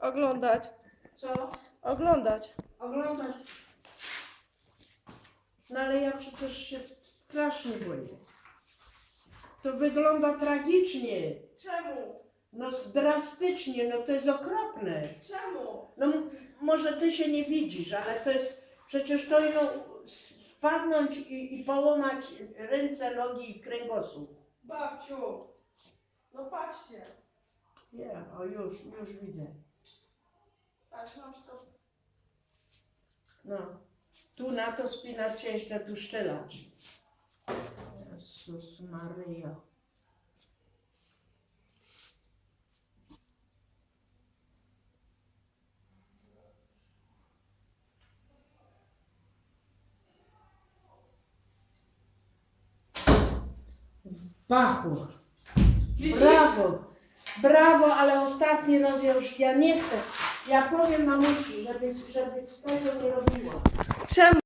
Oglądać. Co? Oglądać. Oglądać? No ale ja przecież się strasznie boję. To wygląda tragicznie. Czemu? No drastycznie, no to jest okropne. Czemu? No m- może ty się nie widzisz, ale to jest, przecież to ino wpadnąć i, i połamać ręce, nogi i kręgosłup. Babciu. No patrzcie. Nie, o już, już widzę. Mam to. No, tu na to spinać się jeszcze tu szczelać. Jezus Maryjo. W bachu. Brawo, brawo, ale ostatni już ja nie chcę. Ja powiem mamusi, żeby, żeby tego nie robiła. Czemu?